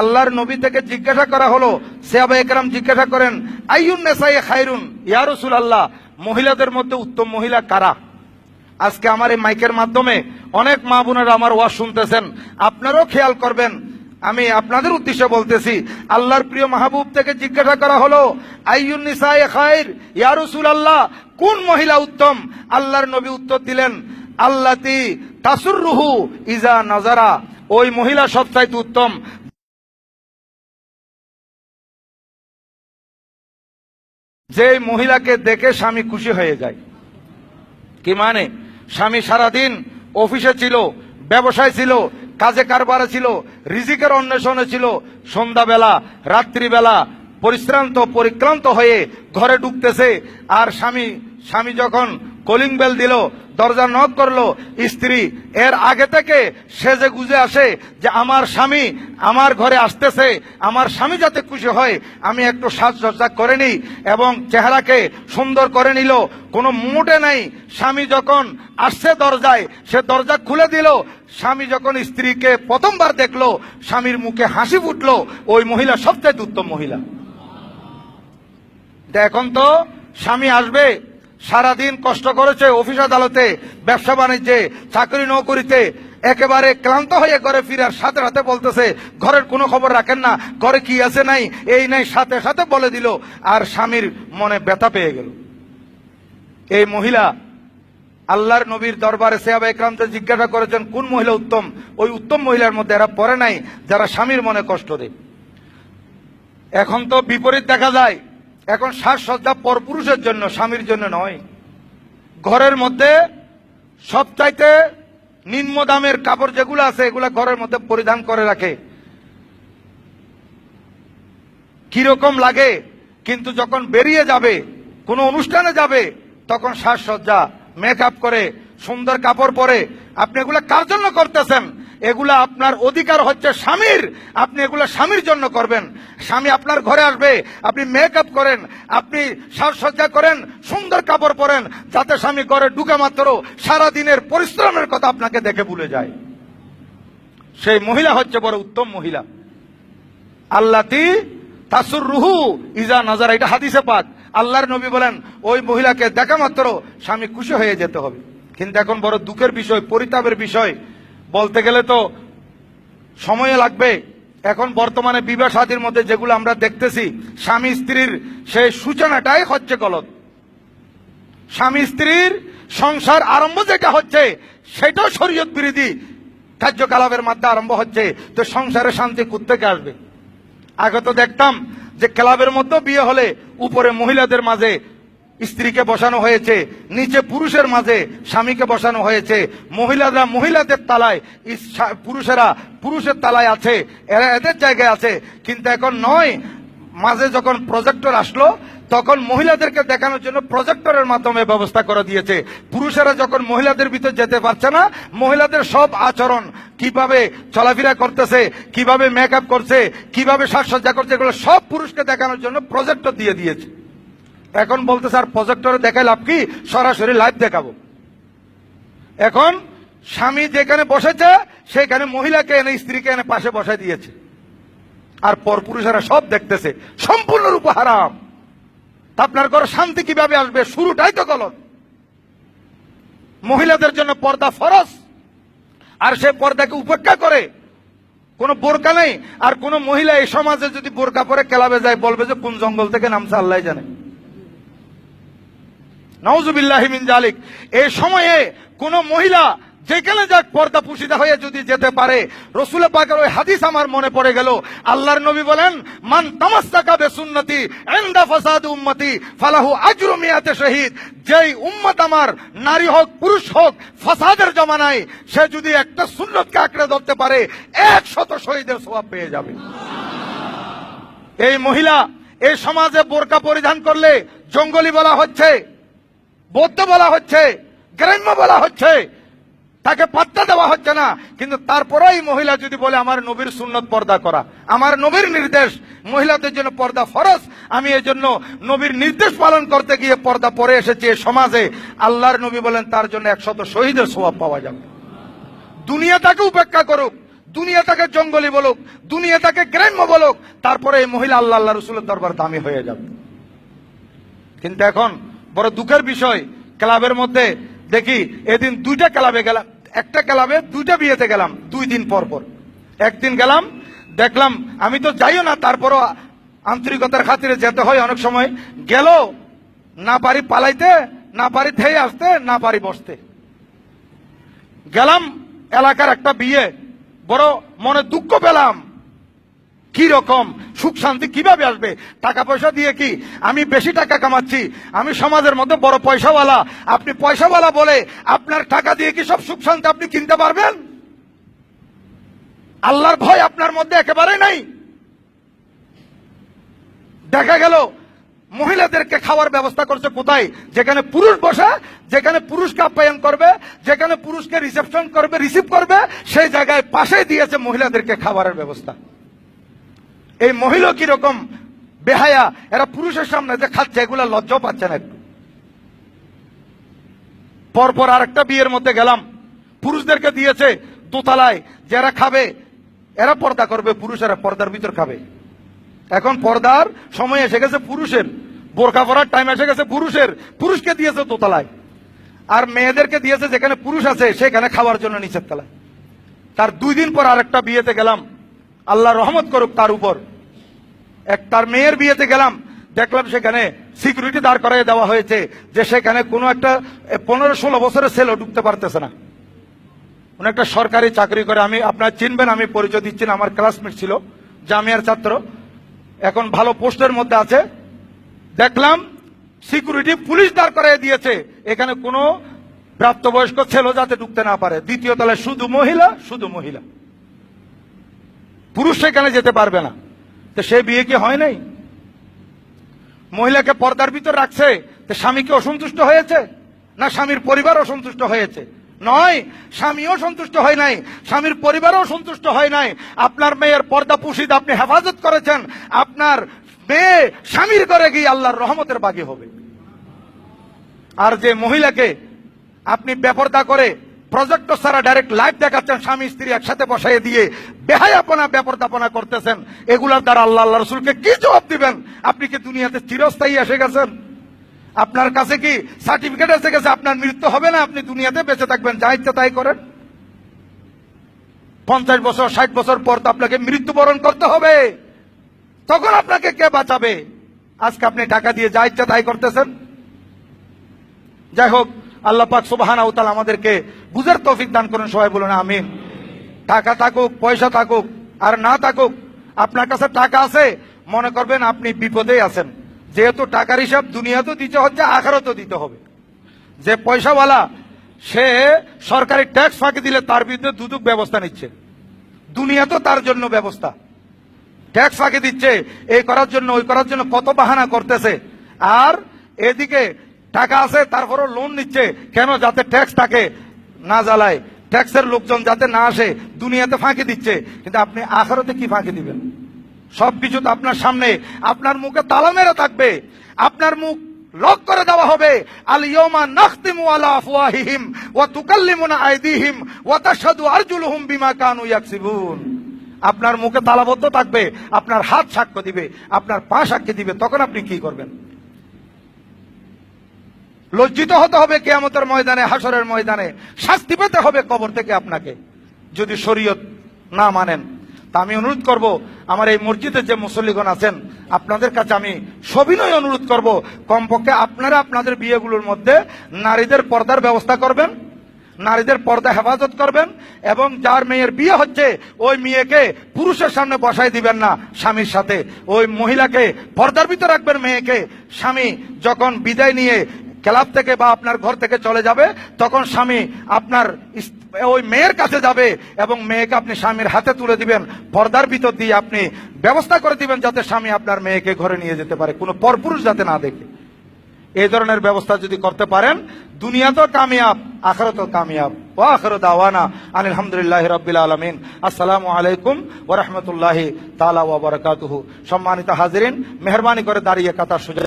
আল্লাহর নবী থেকে জিজ্ঞাসা করা হলো সেহাবা একরাম জিজ্ঞাসা করেন, আইয়ুন নেসাই খায়রুন? ইয়া রসুল আল্লাহ মহিলাদের মধ্যে উত্তম মহিলা কারা? আজকে আমার এই মাইকের মাধ্যমে অনেক মা বোনেরা আমার ওয়াজ শুনতেছেন, আপনারাও খেয়াল করবেন। আমি আপনাদের উদ্দেশ্যে বলতেছি, আল্লাহর প্রিয় মাহবুব থেকে জিজ্ঞাসা করা হলো, আইয়ুন নিসাই খায়র? ইয়ারসুল আল্লাহ কোন মহিলা উত্তম? আল্লাহর নবী উত্তর দিলেন, আল্লাতি তাসুর রুহু ইজা নাজারা। ওই মহিলা সবচাইতে উত্তম। যে মহিলাকে দেখে স্বামী খুশি হয়ে যায়। কি মানে? স্বামী সারাদিন অফিসে ছিল, ব্যবসায় ছিল, কাজে কারবারে ছিল, রিজিকের অন্বেষণে ছিল, সন্ধ্যাবেলা, রাত্রিবেলা পরিশ্রান্ত পরিক্রান্ত হয়ে ঘরে ঢুকতেছে। আর স্বামী স্বামী যখন কলিং বেল দিল, দরজা নক করল, স্ত্রী, এর আগে থেকে সে যে গুজে আসে যে আমার স্বামী আমার ঘরে আসতেছে, আমার স্বামী যাতে খুশি হয়, আমি একটু সাজসজ্জা করে নিই এবং চেহারাকে সুন্দর করে নিল। কোনো মোটে নাই, স্বামী যখন আসছে দরজায়, সে দরজা খুলে দিল। স্বামী যখন স্ত্রীকে প্রথমবার দেখল, স্বামীর মুখে হাসি ফুটলো, ওই মহিলা সবচেয়ে উত্তম মহিলা। এখন তো স্বামী আসবে সারাদিন কষ্ট করেছে অফিস আদালতে, ব্যবসা বাণিজ্যে, চাকরি নৌকরিতে, একেবারে ক্লান্ত হয়ে ঘরে ফিরার সাথে সাথে বলতেছে, ঘরের কোনো খবর রাখেন না, ঘরে কি আছে নাই, এই নাই, সাথে সাথে বলে দিল। আর স্বামীর মনে ব্যথা পেয়ে গেল। এই মহিলা আল্লাহর নবীর দরবারে সেহাবা একরামতে জিজ্ঞাসা করেছেন, কোন মহিলা উত্তম? ওই উত্তম মহিলার মধ্যে এরা পড়ে নাই, যারা স্বামীর মনে কষ্ট দেয়। এখন তো বিপরীত দেখা যায় এখন সাজসজ্জা পরপুরুষের জন্য, স্বামীর জন্য নয়। ঘরের মধ্যে সবচাইতে নিম্ন দামের কাপড় যেগুলো আছে, এগুলা ঘরের মধ্যে পরিধান করে রাখে। কীরকম লাগে, কিন্তু যখন বেরিয়ে যাবে, কোনো অনুষ্ঠানে যাবে, তখন সাজসজ্জা, মেকআপ করে, সুন্দর কাপড় পরে, আপনি এগুলো কার জন্য করতেছেন? এগুলা আপনার অধিকার হচ্ছে স্বামীর। আপনি এগুলা স্বামীর জন্য করবেন। স্বামী আপনার ঘরে আসবে, আপনি মেকআপ করেন, আপনি সাজসজ্জা করেন, সুন্দর কাপড় পরেন, যাতে স্বামী ঘরে ঢুকে মাত্র সারা দিনের পরিশ্রমের কথা আপনাকে দেখে ভুলে যায়। সেই মহিলা হচ্ছে বড় উত্তম মহিলা। আল্লাতি তাসুর রুহু ইজা নাজার, এটা হাদিসে পাক। আল্লাহর নবী বলেন, ওই মহিলাকে দেখা মাত্র স্বামী খুশি হয়ে যেতে হবে। কিন্তু এখন বড় দুঃখের বিষয়, পরিতাপের বিষয়। বলতে গেলে তো সময় লাগবে। এখন বর্তমানে বিবাহ সাদীর মধ্যে যেগুলো আমরা দেখতেছি, স্বামী স্ত্রীর সেই সূচনাটাই হচ্ছে গলত। স্বামী স্ত্রীর সংসার আরম্ভ যেটা হচ্ছে, সেটাও শরীয়ত বিরোধী কার্যকলাপের মাধ্যমে আরম্ভ হচ্ছে, তো সংসারে শান্তি কোথেকে আসবে? আগে তো দেখতাম যে ক্লাবের মধ্যে বিয়ে হলে উপরে মহিলাদের মাঝে স্ত্রীকে বসানো হয়েছে, নিচে পুরুষের মাঝে স্বামীকে বসানো হয়েছে, মহিলারা মহিলাদের তালায় পুরুষেরা পুরুষের তালায় আছে, এরা এদের জায়গায় আছে, কিন্তু এখন নয়। মাঝে যখন প্রজেক্টর আসলো, তখন মহিলাদেরকে দেখানোর জন্য প্রজেক্টরের মাধ্যমে ব্যবস্থা করে দিয়েছে। পুরুষেরা যখন মহিলাদের ভিতর যেতে পারছে না, মহিলাদের সব আচরণ, কীভাবে চলাফেরা করতেছে, কীভাবে মেকআপ করছে, কীভাবে সাজসজ্জা করছে, এগুলো সব পুরুষকে দেখানোর জন্য প্রজেক্টর দিয়ে দিয়েছে। এখন বলতে স্যার প্রজেক্টরে দেখাই লাভ কি? সরাসরি লাইভ দেখাবো। এখন স্বামী যেখানে বসেছে, সেখানে মহিলাকে এনে, স্ত্রীকে এনে পাশে বসাই দিয়েছে। আর পর পরপুরুষেরা সব দেখতেছে। সম্পূর্ণরূপে হারাম। আপনার ঘরে শান্তি কীভাবে আসবে? শুরুটাই তো গলত। মহিলাদের জন্য পর্দা ফরজ। আর সে পর্দাকে উপেক্ষা করে। কোন বোরকা নেই। আর কোন মহিলা এই সমাজে যদি বোরকা পরে কেলাবে যায়, বলবে যে কোন জঙ্গল থেকে নামছে আল্লাহ জানে। নওজুবিল্লাহিমিন জালিক। এই সময়ে কোন মহিলা যেখানে যাক পর্দা পুষিতা হয়ে যদি যেতে পারে রসুল পাকের ওই হাদিস আমার মনে পড়ে গেল। আল্লাহর নবী বলেন, মান বেসুন্নতি উম্মতি, ফালাহু আজরু মিয়াতে শহীদ। যেই উম্মত আমার নারী হোক, পুরুষ হোক, ফাসাদের জমানায় সে যদি একটা সুন্নতকে আঁকড়ে ধরতে পারে, একশত শহীদের স্বভাব পেয়ে যাবে। এই মহিলা এই সমাজে বোরকা পরিধান করলে জঙ্গলি বলা হচ্ছে বৌদ্ধ বলা হচ্ছে, গ্রাম্য বলা হচ্ছে, তাকে পাত্তা দেওয়া হচ্ছে না। কিন্তু তারপরেও এই মহিলা যদি বলে, আমার নবীর সুন্নত পর্দা করা, আমার নবীর নির্দেশ, মহিলাদের জন্য পর্দা ফরজ, আমি এই জন্য নবীর নির্দেশ পালন করতে গিয়ে পর্দা পরে এসেছি সমাজে, আল্লাহর নবী বলেন, তার জন্য একশত শহীদের স্বভাব পাওয়া যাবে। দুনিয়া তাকে উপেক্ষা করুক দুনিয়াটাকে জঙ্গলি বলুক দুনিয়াটাকে গ্রাম্য বলুক, তারপরে এই মহিলা আল্লাহ আল্লাহ রসুলের দরবার দামি হয়ে যাবে। কিন্তু এখন বড় দুঃখের বিষয়, ক্লাবের মধ্যে দেখি এদিন দুইটা ক্লাবে গেলাম, একটা ক্লাবে দুইটা বিয়েতে গেলাম, দুই দিন পর পর। একদিন গেলাম, দেখলাম আমি তো যাইও না, তারপরও আন্তরিকতার খাতিরে যেতে হয় অনেক সময়। গেল, না পারি পালাইতে, না পারি থেয়ে আসতে, না পারি বসতে। গেলাম, এলাকার একটা বিয়ে, বড় মনে দুঃখ পেলাম। কি রকম সুখ শান্তি কীভাবে আসবে? টাকা পয়সা দিয়ে কি আমি বেশি টাকা কামাচ্ছি? আমি সমাজের মধ্যে বড় পয়সাওয়ালা। আপনি পয়সাওয়ালা বলে আপনার টাকা দিয়ে কি সব সুখ শান্তি আপনি কিনতে পারবেন? আল্লাহর ভয় আপনার মধ্যে একেবারে নাই। দেখা গেল, মহিলাদেরকে খাওয়ার ব্যবস্থা করছে কোথায়? যেখানে পুরুষ বসে, যেখানে পুরুষকে আপ্যায়ন করবে, যেখানে পুরুষকে রিসেপশন করবে রিসিভ করবে, সেই জায়গায় পাশে দিয়েছে মহিলাদেরকে খাবারের ব্যবস্থা। এই মহিলা কীরকম বেহায়া। এরা পুরুষের সামনে যে খাচ্ছে, এগুলা লজ্জাও পাচ্ছে না একটু। পরপর আরেকটা বিয়ের মধ্যে গেলাম। পুরুষদেরকে দিয়েছে দোতলায়। যারা খাবে, এরা পর্দা করবে, পুরুষেরা পর্দার ভিতর খাবে। এখন পর্দার সময় এসে গেছে পুরুষের। বোরখা পরার টাইম এসে গেছে পুরুষের। পুরুষকে দিয়েছে দোতলায়। আর মেয়েদেরকে দিয়েছে যেখানে পুরুষ আছে, সেখানে খাওয়ার জন্য নিচের তলায়। তার দুই দিন পর আরেকটা বিয়েতে গেলাম। আল্লাহ রহমত করুক তার উপর। এক তার মেয়ের বিয়েতে গেলাম, দেখলাম সেখানে সিকিউরিটি দাঁড় করাই দেওয়া হয়েছে যে সেখানে কোনো একটা পনেরো ষোলো বছরের ছেলেও ঢুকতে পারতেছে না। উনি একটা সরকারি চাকরি করে, আমি আপনার চিনবেন, আমি পরিচয় দিচ্ছি না, আমার ক্লাসমেট ছিল, জামিয়ার ছাত্র। এখন ভালো পোস্টের মধ্যে আছে। দেখলাম সিকিউরিটি পুলিশ দাঁড় করাই দিয়েছে। এখানে কোনো প্রাপ্তবয়স্ক ছেলে যাতে ঢুকতে না পারে। দ্বিতীয় তলায় শুধু মহিলা শুধু মহিলা। পুরুষ সেখানে যেতে পারবে না। তো সে বিয়ে কি হয় নাই? মহিলাকে পর্দার ভিতর রাখছে, তো স্বামীকে অসন্তুষ্ট হয়েছে? না স্বামীর পরিবার অসন্তুষ্ট হয়েছে? নয়, স্বামীও সন্তুষ্ট হয় নাই, স্বামীর পরিবারও সন্তুষ্ট হয় নাই। আপনার মেয়ের পর্দা পুষিদ আপনি হেফাজত করেছেন, আপনার মেয়ে স্বামীর করে গিয়ে আল্লাহর রহমতের বাগি হবে। আর যে মহিলাকে আপনি বেপরদা করে প্রজেক্টর ছাড়া ডাইরেক্ট লাইভ দেখাচ্ছেন, স্বামী, স্ত্রী একসাথে বসাই দিয়ে বেহায়াপনা, বেপরদাপনা করতেছেন। এগুলার দ্বারা আল্লাহ আল্লাহ রসুলকে কি জবাব দিবেন? আপনি কি দুনিয়াতে চিরস্থায়ী এসে গেছেন? আপনার কাছে কি সার্টিফিকেট এসে গেছে? আপনার মৃত্যু হবে না, আপনি দুনিয়াতে বেঁচে থাকবেন, যা ইচ্ছা তাই করেন। পঞ্চাশ বছর, ষাট বছর পর তো আপনাকে মৃত্যুবরণ করতে হবে। তখন আপনাকে কে বাঁচাবে? আজকে আপনি টাকা দিয়ে যা ইচ্ছা তাই করতেছেন। যাই হোক আল্লাহ পাক সুবাহানা উতাল আমাদেরকে বুঝার তৌফিক দান করুন। সবাই বলুন, আমিন। টাকা থাকুক, পয়সা থাকুক, আর না থাকুক, আপনার কাছে টাকা আছে, মনে করবেন আপনি বিপদেই আছেন। যেহেতু টাকার হিসাব দুনিয়াতেও দিতে হচ্ছে, আখারতও দিতে হবে। যে পয়সাওয়ালা, সে সরকারি ট্যাক্স ফাঁকি দিলে তার বিরুদ্ধে দুদুক ব্যবস্থা নিচ্ছে। দুনিয়া তো তার জন্য ব্যবস্থা। ট্যাক্স ফাঁকি দিচ্ছে, এই করার জন্য, ওই করার জন্য কত বাহানা করতেছে। আর এদিকে টাকা আছে, তারপরও লোন নিচ্ছে। কেন? যাতে ট্যাক্স থাকে, না জ্বালায়। ট্যাক্সের লোকজন যাতে না আসে, দুনিয়াতে ফাঁকি দিচ্ছে। কিন্তু আপনি আখারতে কি ফাঁকি দিবেন? সবকিছু তো আপনার সামনে। আপনার মুখে তালা মেরে থাকবে। আপনার মুখ লক করে দেওয়া হবে। আল ইয়মা নাখতিমু আলা আফওয়াহিহিম ওয়া তুকাল্লিমুনা আইদিহিম ওয়া তাশহাদু আরজুলুহুম বিমা কানু ইয়াকসিবুন। আপনার মুখে তালাবদ্ধ থাকবে, আপনার হাত সাক্ষ্য দিবে, আপনার পা সাক্ষী দিবে। তখন আপনি কি করবেন? লজ্জিত হতে হবে কেয়ামতের ময়দানে হাসরের ময়দানে। শাস্তি পেতে হবে কবর থেকে আপনাকে। যদি শরীয়ত না মানেন, তা আমি অনুরোধ করব, আমার এই মসজিদে যে মুসল্লিগণ আছেন, আপনাদের কাছে আমি সবিনয় অনুরোধ করব, কমপক্ষে আপনারা আপনাদের বিয়েগুলোর মধ্যে নারীদের পর্দার ব্যবস্থা করবেন, নারীদের পর্দা হেফাজত করবেন, এবং যার মেয়ের বিয়ে হচ্ছে, ওই মেয়েকে পুরুষের সামনে বসাই দিবেন না, স্বামীর সাথে। ওই মহিলাকে পর্দার ভিতর রাখবেন, মেয়েকে। স্বামী যখন বিদায় নিয়ে ক্লাব থেকে বা আপনার ঘর থেকে চলে যাবে, তখন স্বামী আপনার ওই মেয়ের কাছে যাবে এবং মেয়েকে আপনি স্বামীর হাতে তুলে দিবেন, পর্দার ভিতর দিয়ে আপনি ব্যবস্থা করে দিবেন যাতে স্বামী আপনার মেয়েকে ঘরে নিয়ে যেতে পারে, কোনো পরপুরুষ যাতে না দেখে। এই ধরনের ব্যবস্থা যদি করতে পারেন, দুনিয়া তো কামিয়াব, আখরত তো কামিয়াব। ও আখরত আওয়ানা আলহামদুলিল্লাহ রবিল আলমিন। আসসালামু আলাইকুম ওরহমতুল্লাহি তালা ওবরাকাতুহু সম্মানিত হাজিরিন, মেহরবানি করে দাঁড়িয়ে কাতার সুযোগ